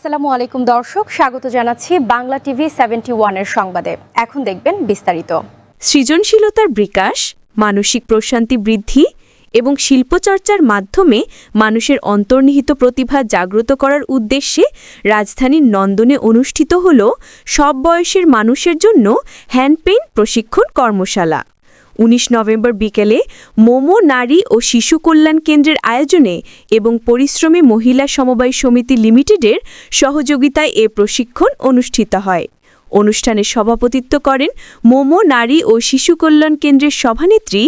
আসসালামু আলাইকুম দর্শক, স্বাগত জানাচ্ছি বাংলা টিভি সেভেন্টি ওয়ানের সংবাদে। এখন দেখবেন বিস্তারিত। সৃজনশীলতার বিকাশ, মানসিক প্রশান্তি বৃদ্ধি এবং শিল্পচর্চার মাধ্যমে মানুষের অন্তর্নিহিত প্রতিভা জাগ্রত করার উদ্দেশ্যে রাজধানীর নন্দনে অনুষ্ঠিত হল সব বয়সের মানুষের জন্য হ্যান্ডপেইন্ট প্রশিক্ষণ কর্মশালা। উনিশ নভেম্বর বিকেলে মোমো, নারী ও শিশু কল্যাণ কেন্দ্রের আয়োজনে এবং পরিশ্রমী মহিলা সমবায় সমিতি লিমিটেডের সহযোগিতায় এ প্রশিক্ষণ অনুষ্ঠিত হয়। অনুষ্ঠানে সভাপতিত্ব করেন মোমো, নারী ও শিশু কল্যাণ কেন্দ্রের সভানেত্রী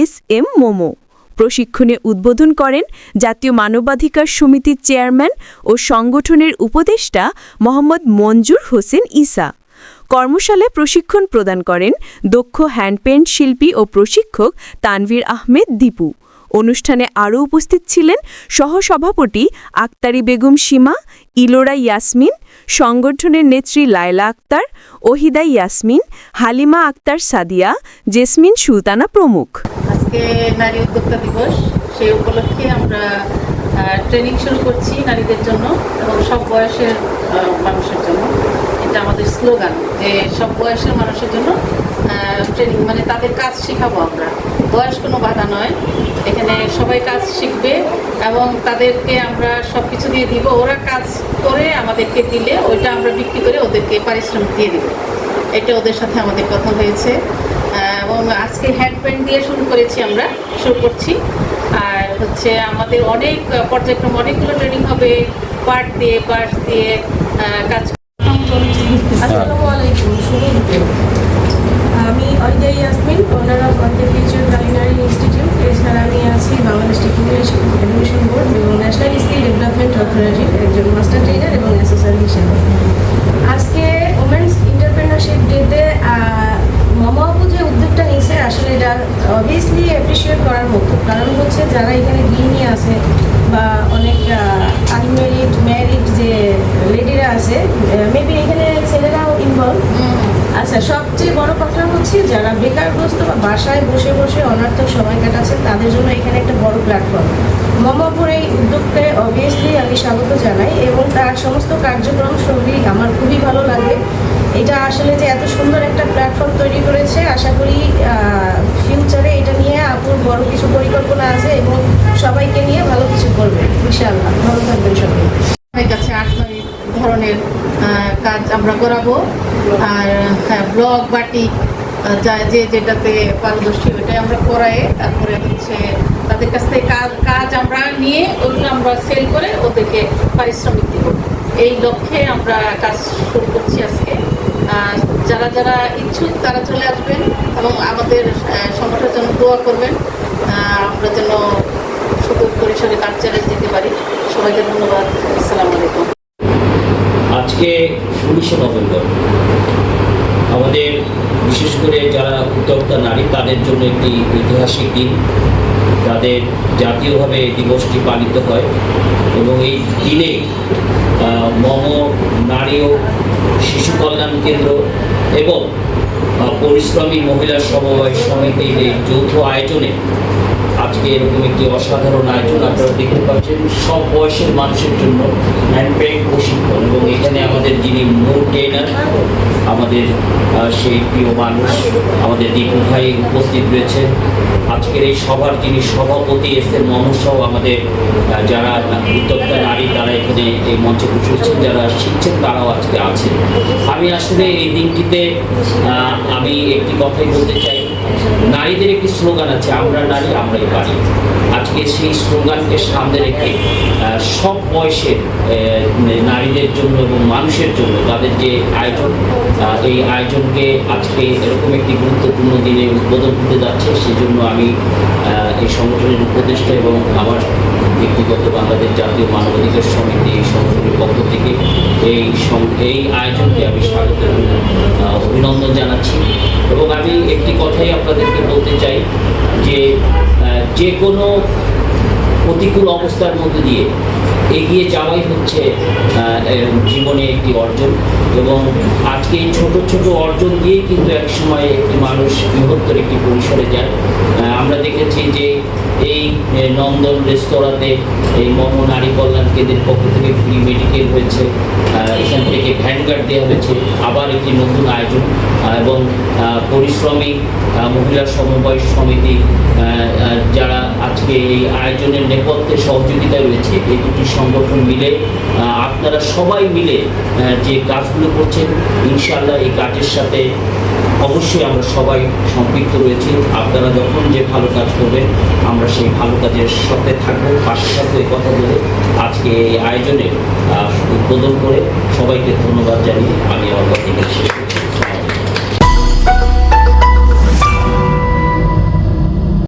এস এম মোমো। প্রশিক্ষণে উদ্বোধন করেন জাতীয় মানবাধিকার সমিতির চেয়ারম্যান ও সংগঠনের উপদেষ্টা মোহাম্মদ মঞ্জুর হোসেন ইসা। কর্মশালায় প্রশিক্ষণ প্রদান করেন দক্ষ হ্যান্ডপেন্ট শিল্পী ও প্রশিক্ষক তানভীর আহমেদ দীপু। অনুষ্ঠানে আরও উপস্থিত ছিলেন সহসভাপতি আক্তারি বেগম সীমা ইলোরা ইয়াসমিন, সংগঠনের নেত্রী লায়লা আক্তার, ওহিদা ইয়াসমিন, হালিমা আক্তার সাদিয়া, জেসমিন সুলতানা প্রমুখ। আজকে নারী উদ্যোক্তা দিবস। সেই উপলক্ষে আমরা ট্রেনিং শুরু করছি নারীদের জন্য এবং সব বয়সের মানুষের জন্য। এটা আমাদের স্লোগান যে সব বয়সের মানুষের জন্য ট্রেনিং মানে তাদের কাজ শেখাবো আমরা। বয়স কোনো বাধা নয়। এখানে সবাই কাজ শিখবে এবং তাদেরকে আমরা সব কিছু দিয়ে দিব। ওরা কাজ করে আমাদেরকে দিলে ওইটা আমরা বিক্রি করে ওদেরকে পারিশ্রমিক দিয়ে দিব। এটা ওদের সাথে আমাদের কথা হয়েছে। এবং আজকে হ্যান্ড পেন্ট দিয়ে শুরু করেছি আমরা, শুরু করছি। আর হচ্ছে আমাদের অনেক পর্যায়ক্রম অনেকগুলো ট্রেনিং হবে। পার্ট দিয়ে পার্ট দিয়ে কাজ আমি Oriza Yasmin owner of on culinary institute এছাড়া আমি আছি বাংলাদেশ টেকনিক্যাল এডুকেশন বোর্ড এবং ন্যাশনাল স্কিল ডেভেলপমেন্ট অথরিটির একজন মাস্টার ট্রেনার এবং অ্যাসোসিয়েট হিসেবে। আজকে ওমেন্স ইন্টারপ্রেনারশিপ ডেতে মামা যে উদ্যোগটা নিয়েছে, আসলে এটা অবভিয়াসলি অ্যাপ্রিসিয়েট করার মতো। কারণ হচ্ছে যারা এখানে গৃহিণী আছে বা অনেক আনমেরিড ম্যারিড যে লেডিরা আছে মেবি এখানে ইনভলভ আচ্ছা সবচেয়ে বড় কথা হচ্ছে যারা বেকারগ্রস্ত বা বাসায় বসে বসে অনার্থক সময় কাটাচ্ছেন, তাদের জন্য এখানে একটা বড় প্ল্যাটফর্ম মমাপুর এই উদ্যোগকে অবভিয়াসলি আমি স্বাগত জানাই এবং তার সমস্ত কার্যক্রম সবই আমার খুবই ভালো লাগে। এটা আসলে যে এত সুন্দর একটা প্ল্যাটফর্ম তৈরি করেছে, আশা করি ফিউচারে এটা নিয়ে আপুর বড় কিছু পরিকল্পনা আছে এবং সবাইকে নিয়ে ভালো কিছু করবে, ইনশাআল্লাহ। ভালো থাকবেন সবাই। আট নয় ধরনের কাজ আমরা করাবো। আর হ্যাঁ ব্লগ বাটিক যা যে যেটাতে পারদর্শী ওইটাই আমরা করাই। তারপরে হচ্ছে তাদের কাছ থেকে কাজ কাজ আমরা নিয়ে ওগুলো আমরা সেল করে ওদেরকে পারিশ্রমিক দিব। এই লক্ষ্যে আমরা কাজ শুরু করছি আজকে। যারা যারা ইচ্ছুক তারা চলে আসবেন এবং আমাদের সংগঠনের জন্য দোয়া করবেন। আমরা যেন সুদূর পরিসরে কাজ চালিয়ে যেতে পারি। সবাইকে ধন্যবাদ। আসসালামু আলাইকুম। আজকে উনিশে নভেম্বর। আমাদের বিশেষ করে যারা উদ্যোক্তা নারী, তাদের জন্য একটি ঐতিহাসিক দিন। তাদের জাতীয়ভাবে দিবসটি পালিত হয় এবং এই দিনে মম, নারী ও শিশু কল্যাণ কেন্দ্র এবং পরিশ্রমী মহিলা সমবায় সমিতির এই যৌথ আয়োজনে আজকে এরকম একটি অসাধারণ আয়োজন আপনারা দেখতে পাচ্ছেন। সব বয়সের মানুষের জন্য হ্যান্ডপেইন্ট প্রশিক্ষণ এবং এখানে আমাদের যিনি মূল ট্রেনার আমাদের সেই প্রিয় মানুষ, আমাদের দীপু ভাই উপস্থিত রয়েছেন। আজকের এই সভার যিনি সভাপতি, এস এম মহসহ আমাদের যারা উদ্যোক্তা নারী, তারা এখানে এই মঞ্চে বসেছেন যারা শিখছেন, তারাও আজকে আছেন। আমি আসলে এই দিনটিতে আমি একটি কথাই বলতে চাই নারীদের একটি স্লোগান আছে, আমরা নারী, আমরাই পারি আজকে সেই স্লোগানকে সামনে রেখে সব বয়সের নারীদের জন্য এবং মানুষের জন্য তাদের যে আয়োজন এই আয়োজনকে আজকে এরকম একটি গুরুত্বপূর্ণ দিনে উদ্বোধন করতে যাচ্ছে। সেজন্য আমি এই সংগঠনের উপদেষ্টা এবং আমার ব্যক্তিগত বাংলাদেশ জাতীয় মানবাধিকার সমিতি এই সংগঠনের পক্ষ থেকে এই এই আয়োজনকে আমি স্বাগত অভিনন্দন জানাচ্ছি। এবং আমি একটি কথাই আপনাদেরকে বলতে চাই যে যে কোনো প্রতিকূল অবস্থার মধ্যে দিয়ে এগিয়ে যাওয়াই হচ্ছে জীবনে একটি অর্জন। এবং আজকে এই ছোট ছোট অর্জন দিয়ে কিন্তু এক সময় একটি মানুষ বৃহত্তর একটি পরিসরে যায়। আমরা দেখেছি যে এই নন্দন রেস্তোরাঁতে এই মম নারী কল্যাণ কেন্দ্রের পক্ষ থেকে ফ্রি মেডিকেল হয়েছে। এখান থেকে ভ্যানগার্ড দেওয়া হয়েছে। আবার একটি নতুন আয়োজন। এবং আহ, পরিশ্রমী আহ, মহিলা সমবায় সমিতি যারা আজকে এই আয়োজনের নেপথ্যে সহযোগিতা রয়েছে। এই দুটি সংগঠন মিলে আপনারা সবাই মিলে যে কাজগুলো করছেন, ইনশাআল্লাহ এই কাজের সাথে অবশ্যই আমরা সবাই সম্পৃক্ত রয়েছি। আপনারা যখন যে ভালো কাজ করবেন, আমরা সেই ভালো কাজের সাথে থাকব। পাশে থাকব এই কথা বলে আজকে এই আয়োজনে উদ্বোধন করে সবাইকে ধন্যবাদ জানিয়ে আমি আমার কথা শেষ করছি।